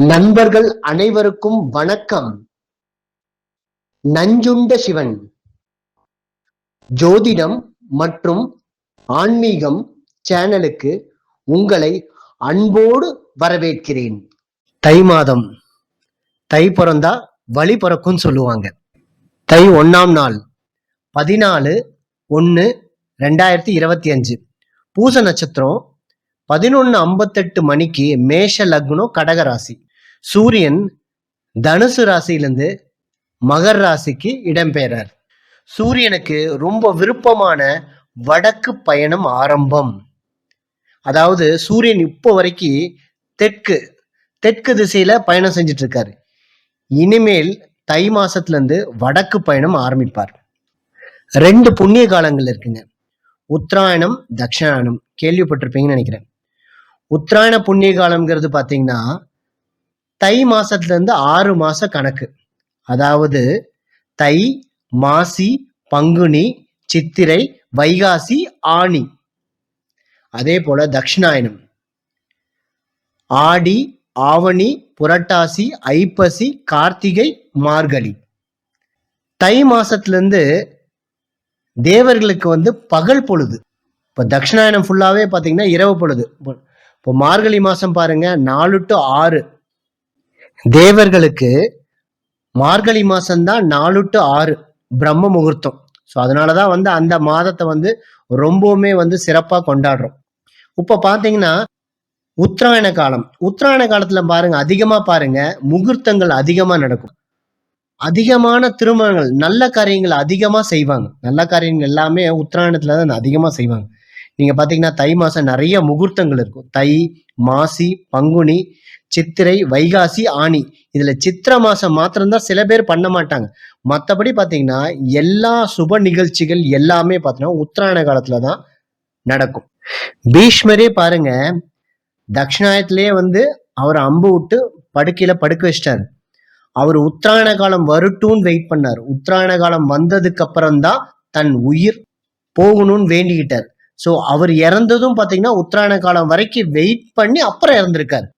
நண்பர்கள் அனைவருக்கும் வணக்கம். நஞ்சுண்ட சிவன். ஜோதிடம் மற்றும் ஆன்மீகம் சேனலுக்கு உங்களை அன்போடு வரவேற்கிறேன். தை மாதம். தை பிறந்தா வழி பிறக்கும்னு சொல்லுவாங்க. தை ஒன்னாம் நாள். பதினாலு ஒன்று ரெண்டாயிரத்தி இருபத்தி அஞ்சு. பூச நட்சத்திரம் பதினொன்று ஐம்பத்தெட்டு மணிக்கு மேஷ லக்னம் கடகராசி. சூரியன் தனுசு ராசியிலிருந்து மகர் ராசிக்கு இடம்பெயரார் சூரியனுக்கு ரொம்ப விருப்பமான வடக்கு பயணம் ஆரம்பம். அதாவது சூரியன் இப்போ வரைக்கும் தெற்கு தெற்கு திசையில பயணம் செஞ்சுட்டு இருக்காரு இனிமேல் தை மாசத்துல இருந்து வடக்கு பயணம் ஆரம்பிப்பார். ரெண்டு புண்ணிய காலங்கள் இருக்குங்க. உத்தராயணம் தட்சிணாயணம். கேள்விப்பட்டிருப்பீங்கன்னு நினைக்கிறேன். உத்தராயண புண்ணிய காலம்ங்கிறது பார்த்தீங்கன்னா தை மாசத்துலேருந்து ஆறு மாச கணக்கு. அதாவது தை மாசி பங்குனி சித்திரை வைகாசி ஆனி அதே போல தட்சிணாயனம். ஆடி ஆவணி புரட்டாசி ஐப்பசி கார்த்திகை மார்கழி. தை மாசத்துலேருந்து தேவர்களுக்கு வந்து பகல் பொழுது. இப்போ தட்சிணாயனம் ஃபுல்லாகவே பார்த்தீங்கன்னா இரவு பொழுது. இப்போ மார்கழி மாதம் பாருங்க நாலு டு ஆறு. தேவர்களுக்கு மார்கழி மாசம்தான் நாலு டு ஆறு பிரம்ம முகூர்த்தம். ஸோ அதனால தான் வந்து அந்த மாதத்தை வந்து ரொம்பவுமே வந்து சிறப்பாக கொண்டாடுறோம். இப்போ பார்த்தீங்கன்னா உத்தராயண காலம். உத்தராயண காலத்தில் பாருங்க அதிகமாக பாருங்க முகூர்த்தங்கள் அதிகமாக நடக்கும். அதிகமான திருமணங்கள் நல்ல காரியங்கள் அதிகமாக செய்வாங்க. நல்ல காரியங்கள் எல்லாமே உத்தராயணத்தில் தான் அதிகமாக செய்வாங்க. நீங்க பாத்தீங்கன்னா தை மாசம் நிறைய முகூர்த்தங்கள் இருக்கும். தை மாசி பங்குனி சித்திரை வைகாசி ஆணி இதுல சித்திரை மாசம் மாத்திரம்தான் சில பேர் பண்ண மாட்டாங்க. மற்றபடி பாத்தீங்கன்னா எல்லா சுப நிகழ்ச்சிகள் எல்லாமே பார்த்தீங்கன்னா உத்தராயண காலத்தில் தான் நடக்கும். பீஷ்மரே பாருங்க தட்சிணாயத்திலேயே வந்து அவர் அம்பு விட்டு படுக்கையில படுக்க வச்சிட்டாரு. அவர் உத்தராயண காலம் வரட்டும்னு வெயிட் பண்ணார். உத்தராயண காலம் வந்ததுக்கு அப்புறம்தான் தன் உயிர் போகணும்னு வேண்டிக்கிட்டார். ஸோ அவர் இறந்ததும் பார்த்தீங்கன்னா உத்தராயண காலம் வரைக்கும் வெயிட் பண்ணி அப்புறம் இறந்திருக்காரு.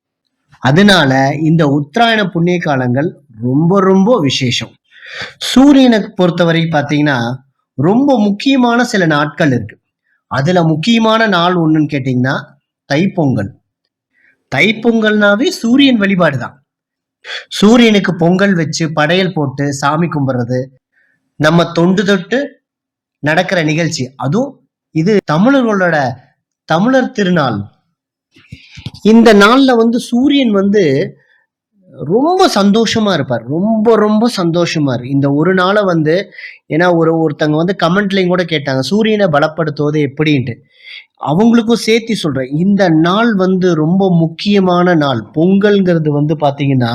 அதனால இந்த உத்தராயண புண்ணிய காலங்கள் ரொம்ப ரொம்ப விசேஷம். சூரியனை பொறுத்தவரை பார்த்தீங்கன்னா ரொம்ப முக்கியமான சில நாட்கள் இருக்கு. அதுல முக்கியமான நாள் ஒன்றுன்னு கேட்டிங்கன்னா தைப்பொங்கல். தைப்பொங்கல்னாவே சூரியன் வழிபாடு தான். சூரியனுக்கு பொங்கல் வச்சு படையல் போட்டு சாமி கும்பிட்றது நம்ம தொண்டு தொட்டு நடக்கிற நிகழ்ச்சி. அதுவும் இது தமிழர்களோட தமிழர் திருநாள். இந்த நாள்ல வந்து சூரியன் வந்து ரொம்ப சந்தோஷமா இருப்பார். ரொம்ப ரொம்ப சந்தோஷமா இருக்கு இந்த ஒரு நாளை வந்து ஏன்னா ஒரு ஒருத்தங்க வந்து கமெண்ட்லையும் கூட கேட்டாங்க சூரியனை பலப்படுத்துவது எப்படின்ட்டு. அவங்களுக்கும் சேர்த்து சொல்றேன் இந்த நாள் வந்து ரொம்ப முக்கியமான நாள். பொங்கல்ங்கிறது வந்து பாத்தீங்கன்னா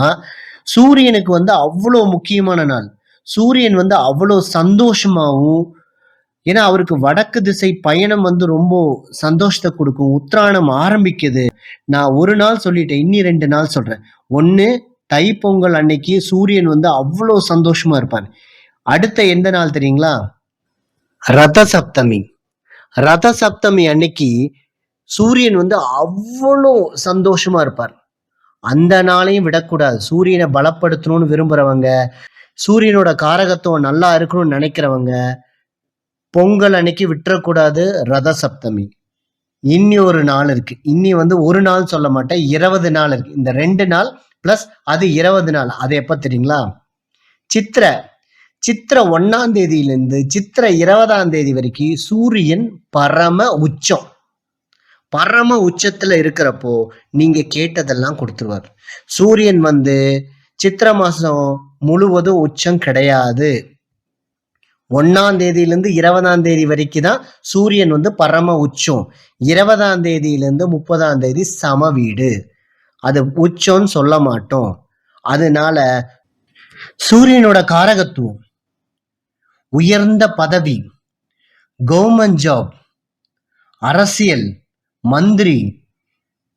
சூரியனுக்கு வந்து அவ்வளோ முக்கியமான நாள். சூரியன் வந்து அவ்வளோ சந்தோஷமாகவும் ஏன்னா அவருக்கு வடக்கு திசை பயணம் வந்து ரொம்ப சந்தோஷத்தை கொடுக்கும். உத்ராணம் ஆரம்பிக்குது. நான் ஒரு நாள் சொல்லிட்டேன் இன்னி ரெண்டு நாள் சொல்றேன். ஒன்று தைப்பொங்கல் அன்னைக்கு சூரியன் வந்து அவ்வளோ சந்தோஷமா இருப்பார். அடுத்த எந்த நாள் தெரியுங்களா? ரத சப்தமி ரத சப்தமி அன்னைக்கு சூரியன் வந்து அவ்வளோ சந்தோஷமா இருப்பார். அந்த நாளையும் விடக்கூடாது. சூரியனை பலப்படுத்தணும்னு விரும்புறவங்க சூரியனோட காரகத்துவம் நல்லா இருக்கணும்னு நினைக்கிறவங்க பொங்கல் அன்னைக்கு விட்டுறக்கூடாது ரத சப்தமி இன்னி ஒரு நாள் இருக்கு. இன்னி வந்து ஒரு நாள் சொல்ல மாட்டேன். இருபது நாள் இருக்கு. இந்த ரெண்டு நாள் பிளஸ் அது இருபது நாள். அது எப்ப தெரியுங்களா? சித்திரை. சித்திரை ஒன்னாம் தேதியிலிருந்து சித்திரை இருபதாம் தேதி வரைக்கும் சூரியன் பரம உச்சம். பரம உச்சத்துல இருக்கிறப்போ நீங்க கேட்டதெல்லாம் கொடுத்துருவார். சூரியன் வந்து சித்திரை மாசம் முழுவதும் உச்சம் கிடையாது. ஒன்னாம் தேதியிலிருந்து இருபதாம் தேதி வரைக்கும் தான் சூரியன் வந்து பரம உச்சம். இருபதாம் தேதியிலிருந்து முப்பதாம் தேதி சம வீடு. அது உச்சம்னு சொல்ல மாட்டோம். அதனால சூரியனோட காரகத்துவம் உயர்ந்த பதவி கவர்மெண்ட் ஜாப் அரசியல் மந்திரி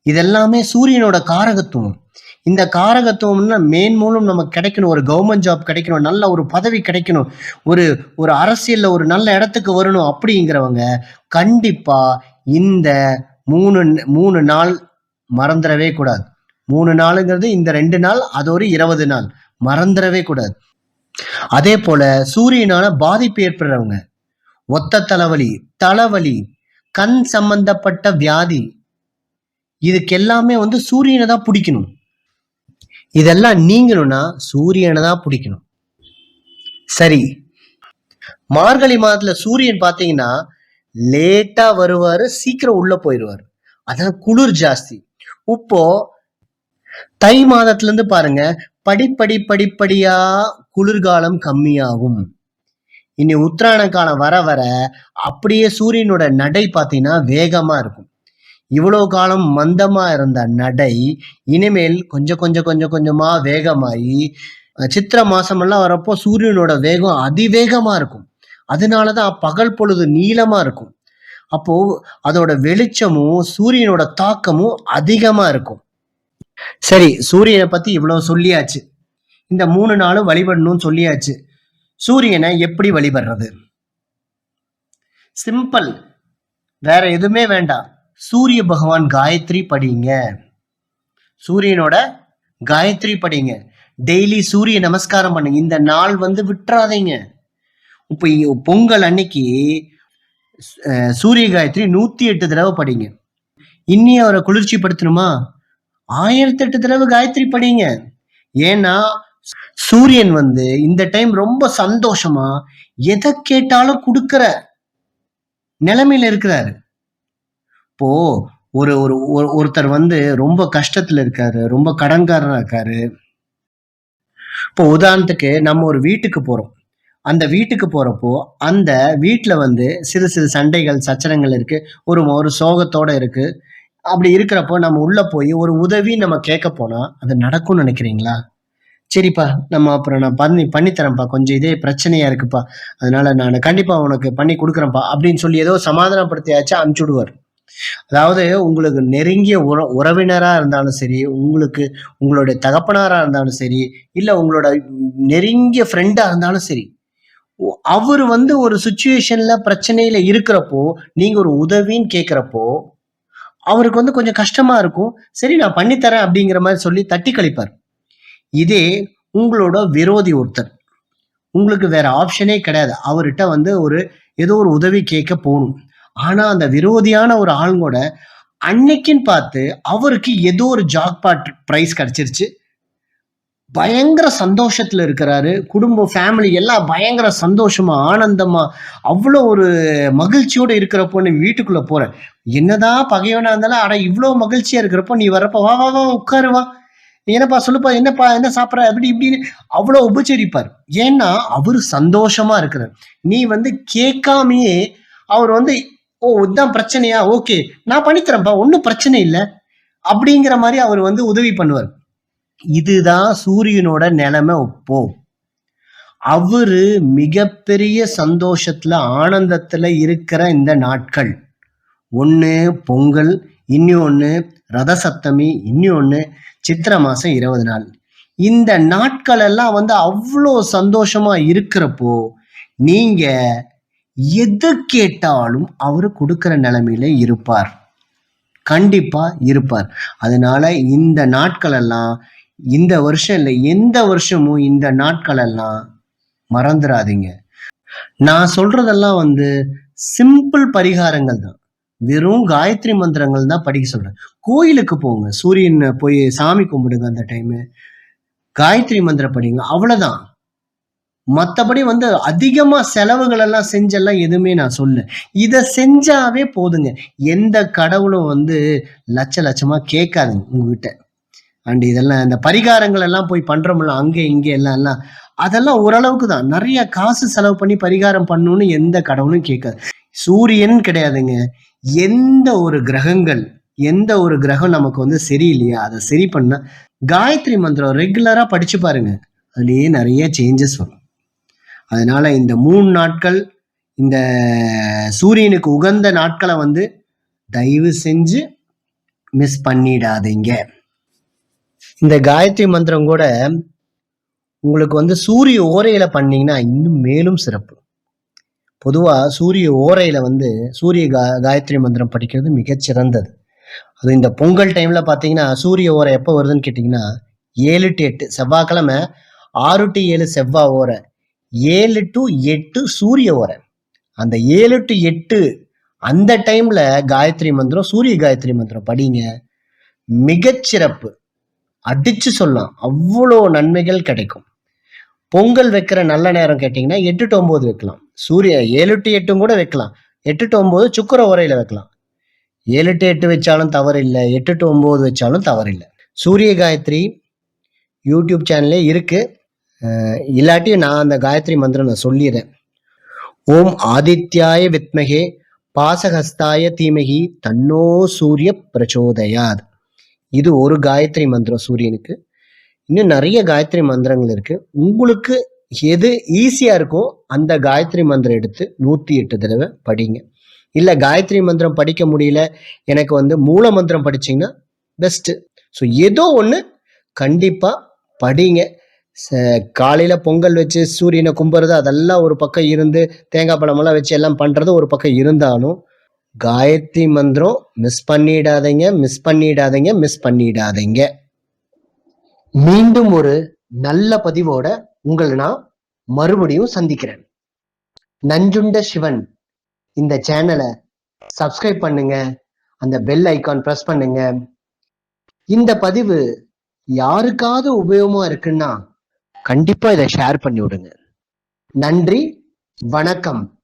இதெல்லாமே சூரியனோட காரகத்துவம். இந்த காரகத்துவம்னா மேன் மூலம் நமக்கு கிடைக்கணும். ஒரு கவர்மெண்ட் ஜாப் கிடைக்கணும். நல்ல ஒரு பதவி கிடைக்கணும். ஒரு ஒரு அரசியல்ல ஒரு நல்ல இடத்துக்கு வரணும் அப்படிங்கிறவங்க கண்டிப்பா இந்த மூணு மூணு நாள் மறந்துடவே கூடாது. மூணு நாளுங்கிறது இந்த ரெண்டு நாள் அது ஒரு இருபது நாள். மறந்துடவே கூடாது. அதே போல சூரியனால பாதிப்பு ஏற்படுறவங்க ஒத்த தலைவலி தலைவலி கண் சம்பந்தப்பட்ட வியாதி இதுக்கு எல்லாமே வந்து சூரியனை தான் பிடிக்கணும். இதெல்லாம் நீங்கணும்னா சூரியனை தான் பிடிக்கணும். சரி. மார்கழி மாதத்துல சூரியன் பார்த்தீங்கன்னா லேட்டா வருவாரு சீக்கிரம் உள்ள போயிடுவாரு. அதான் குளிர் ஜாஸ்தி. இப்போ தை மாதத்துல இருந்து பாருங்க படிப்படி படிப்படியா குளிர்காலம் கம்மியாகும். இனி உத்தராயண காலம் வர வர அப்படியே சூரியனோட நடை பார்த்தீங்கன்னா வேகமா இருக்கும். இவ்வளோ காலம் மந்தமா இருந்த நடை இனிமேல் கொஞ்சம் கொஞ்சம் கொஞ்சம் கொஞ்சமா வேகமாயி சித்திர சித்திரை மாசமெல்லாம் வரப்போ சூரியனோட வேகம் அதிவேகமா இருக்கும். அதனாலதான் பகல் பொழுது நீளமா இருக்கும். அப்போ அதோட வெளிச்சமும் சூரியனோட தாக்கமும் அதிகமா இருக்கும். சரி சூரியனை பத்தி இவ்வளவு சொல்லியாச்சு. இந்த மூணு நாளும் வழிபடணும்னு சொல்லியாச்சு. சூரியனை எப்படி வழிபடுறது? சிம்பிள். வேற எதுவுமே வேண்டாம். சூரிய பகவான் காயத்ரி படிங்க. சூரியனோட காயத்ரி படிங்க. டெய்லி சூரிய நமஸ்காரம் பண்ணுங்க. இந்த நாள் வந்து விட்டுறாதீங்க. இப்போ பொங்கல் அன்னைக்கு சூரிய காயத்ரி நூற்றி எட்டு தடவை படிங்க. இன்னி அவரை குளிர்ச்சி படுத்தணுமா? ஆயிரத்தி எட்டு தடவை காயத்ரி படிங்க. ஏன்னா சூரியன் வந்து இந்த டைம் ரொம்ப சந்தோஷமா எதை கேட்டாலும் கொடுக்கிற நிலைமையில இருக்கிறாரு. இப்போ ஒரு ஒரு ஒரு- ஒருத்தர் வந்து ரொம்ப கஷ்டத்துல இருக்காரு ரொம்ப கடன்காரனா இருக்காரு. இப்போ உதாரணத்துக்கு நம்ம ஒரு வீட்டுக்கு போறோம். அந்த வீட்டுக்கு போறப்போ அந்த வீட்டுல வந்து சிறு சிறு சண்டைகள் சச்சரங்கள் இருக்கு. ஒரு ஒரு சோகத்தோட இருக்கு. அப்படி இருக்கிறப்போ நம்ம உள்ள போய் ஒரு உதவி நம்ம கேட்க போனா அது நடக்கும்னு நினைக்கிறீங்களா? சரிப்பா நம்ம அப்புறம் நான் பண்ணி பண்ணித்தரேன்ப்பா. கொஞ்சம் இதே பிரச்சனையா இருக்குப்பா. அதனால நான் கண்டிப்பா உனக்கு பண்ணி கொடுக்குறேன்ப்பா. அப்படின்னு சொல்லி ஏதோ சமாதானப்படுத்தியாச்சும் அனுப்பிச்சுடுவார். அதாவது உங்களுக்கு நெருங்கிய உற உறவினராக இருந்தாலும் சரி உங்களுக்கு உங்களுடைய தகப்பனாராக இருந்தாலும் சரி இல்லை உங்களோட நெருங்கிய ஃப்ரெண்டாக இருந்தாலும் சரி ஒ- அவர் வந்து ஒரு சுச்சுவேஷனில் பிரச்சனையில் இருக்கிறப்போ நீங்கள் ஒரு உதவின்னு கேட்குறப்போ அவருக்கு வந்து கொஞ்சம் கஷ்டமாக இருக்கும். சரி நான் பண்ணித்தரேன் அப்படிங்கிற மாதிரி சொல்லி தட்டி கழிப்பார். இதே உங்களோட விரோதி ஒருத்தர். உங்களுக்கு வேற ஆப்ஷனே கிடையாது. அவர்கிட்ட வந்து ஒரு ஏதோ ஒரு உதவி கேட்க போகணும். ஆனா அந்த விரோதியான ஒரு ஆளுங்கூட அன்னைக்குன்னு பார்த்து அவருக்கு ஏதோ ஒரு ஜாக்பாட் ப்ரைஸ் கிடைச்சிருச்சு. பயங்கர சந்தோஷத்துல இருக்கிறாரு. குடும்பம் ஃபேமிலி எல்லாம் பயங்கர சந்தோஷமா ஆனந்தமா அவ்வளோ ஒரு மகிழ்ச்சியோட இருக்கிறப்போ நீ வீட்டுக்குள்ள போற. என்னதான் பகையோனா இருந்தாலும் அட இவ்வளோ மகிழ்ச்சியா இருக்கிறப்போ நீ வரப்ப வா வா வா உட்காரு வா. என்னப்பா சொல்லுப்பா என்னப்பா என்ன சாப்பிட்ற? அப்படி இப்படின்னு அவ்வளோ உபச்சரிப்பார். ஏன்னா அவர் சந்தோஷமா இருக்கிறார். நீ வந்து கேட்காமயே அவர் வந்து ஓ இதுதான் பிரச்சனையா? ஓகே. நான் பண்ணித்தரேன்ப்பா ஒன்றும் பிரச்சனை இல்லை. அப்படிங்கிற மாதிரி அவர் வந்து உதவி பண்ணுவார். இதுதான் சூரியனோட நிலைமை இப்போ. அவரு மிகப்பெரிய சந்தோஷத்துல ஆனந்தத்துல இருக்கிற இந்த நாட்கள். ஒன்று பொங்கல் இன்னொன்று ரத சப்தமி இன்னொன்று சித்திரை மாசம் இருபது நாள். இந்த நாட்கள் எல்லாம் வந்து அவ்வளோ சந்தோஷமா இருக்கிறப்போ நீங்கள் எது கேட்டாலும் அவர் கொடுக்குற நிலைமையில இருப்பார். கண்டிப்பா இருப்பார். அதனால இந்த நாட்களெல்லாம் இந்த வருஷம் இல்லை எந்த வருஷமும் இந்த நாட்களெல்லாம் மறந்துடாதீங்க நான் சொல்றதெல்லாம் வந்து சிம்பிள் பரிகாரங்கள் தான். வெறும் காயத்ரி மந்திரங்கள் தான் படிக்க சொல்றேன். கோயிலுக்கு போங்க. சூரியன் போய் சாமி கும்பிடுங்க அந்த டைமு காயத்ரி மந்திரம் படிங்க. அவ்வளவுதான். மற்றபடி வந்து அதிகமாக செலவுகள் எல்லாம் செஞ்செல்லாம் எதுவுமே நான் சொல்ல இதை செஞ்சாவே போதுங்க. எந்த கடவுளும் வந்து லட்ச லட்சமாக கேட்காதுங்க உங்ககிட்ட. அண்ட் இதெல்லாம் இந்த பரிகாரங்கள் எல்லாம் போய் பண்ணுறோம்ல அங்கே இங்கே எல்லாம் எல்லாம். அதெல்லாம் ஓரளவுக்கு தான். நிறைய காசு செலவு பண்ணி பரிகாரம் பண்ணணும்னு எந்த கடவுளும் கேட்காது. சூரியன் கிடையாதுங்க. எந்த ஒரு கிரகங்கள் எந்த ஒரு கிரகம் நமக்கு வந்து சரியில்லையா? அதை சரி பண்ணால் காயத்ரி மந்திரம் ரெகுலரா படிச்சு பாருங்க. அதுலயே நிறைய சேஞ்சஸ் வரும். அதனால இந்த மூணு நாட்கள் இந்த சூரியனுக்கு உகந்த நாட்களை வந்து தயவு செஞ்சு மிஸ் பண்ணிடாதீங்க. இந்த காயத்ரி மந்திரம் கூட உங்களுக்கு வந்து சூரிய ஓரையில பண்ணீங்கன்னா இன்னும் மேலும் சிறப்பு. பொதுவாக சூரிய ஓரையில வந்து சூரிய கா காயத்ரி மந்திரம் படிக்கிறது மிகச்சிறந்தது அது இந்த பொங்கல் டைம்ல பார்த்தீங்கன்னா சூரிய ஓரை எப்போ வருதுன்னு கேட்டிங்கன்னா ஏழு டு எட்டு செவ்வாய்க்கிழமை ஆறு டு ஏழு செவ்வாய் ஓரை. ஏழு டு எட்டு சூரிய ஓரை அந்த ஏழு டு எட்டு அந்த டைம்ல காயத்ரி மந்திரம் சூரிய காயத்ரி மந்திரம் படிங்க. மிகச்சிறப்பு. அடிச்சு சொல்லலாம். அவ்வளோ நன்மைகள் கிடைக்கும். பொங்கல் வைக்கிற நல்ல நேரம் கேட்டிங்கன்னா எட்டு டு ஒம்பது வைக்கலாம். சூரிய ஏழு டு எட்டும் கூட வைக்கலாம். எட்டு டு ஒம்பது சுக்கர உரையில வைக்கலாம். ஏழு டு எட்டு வச்சாலும் தவறு இல்லை எட்டு டு ஒம்பது வச்சாலும் தவறு இல்லை சூரிய காயத்ரி யூடியூப் சேனல்லே இருக்குது இல்லாட்டி நான் அந்த காயத்ரி மந்திரம் நான் சொல்லிடுறேன். ஓம் ஆதித்யாய வித்மகே பாசஹஸ்தாய தீமகி தன்னோ சூரிய பிரச்சோதயாத். இது ஒரு காயத்ரி மந்திரம் சூரியனுக்கு. இன்னும் நிறைய காயத்ரி மந்திரங்கள் இருக்கு. உங்களுக்கு எது ஈஸியா இருக்கோ அந்த காயத்ரி மந்திரம் எடுத்து நூத்தி எட்டு தடவை படிங்க. இல்ல காயத்ரி மந்திரம் படிக்க முடியல எனக்கு வந்து மூல மந்திரம் படிச்சீங்கன்னா பெஸ்ட் ஸோ ஏதோ ஒன்று கண்டிப்பா படிங்க. காலையில் பொங்கல் வச்சு சூரியனை கும்புறது அதெல்லாம் ஒரு பக்கம் இருந்து தேங்காய் பழமெல்லாம் வச்சு எல்லாம் பண்ணுறது ஒரு பக்கம் இருந்தாலும் காயத்ரி மந்திரம் மிஸ் பண்ணிடாதீங்க மிஸ் பண்ணிடாதீங்க மிஸ் பண்ணிடாதீங்க. மீண்டும் ஒரு நல்ல பதிவோட உங்களை நான் மறுபடியும் சந்திக்கிறேன். நஞ்சுண்ட சிவன் இந்த சேனலை சப்ஸ்கிரைப் பண்ணுங்க அந்த பெல் ஐகான் ப்ரெஸ் பண்ணுங்க. இந்த பதிவு யாருக்காவது உபயோகமா இருக்குன்னா கண்டிப்பா இதை ஷேர் பண்ணி விடுங்க நன்றி வணக்கம்.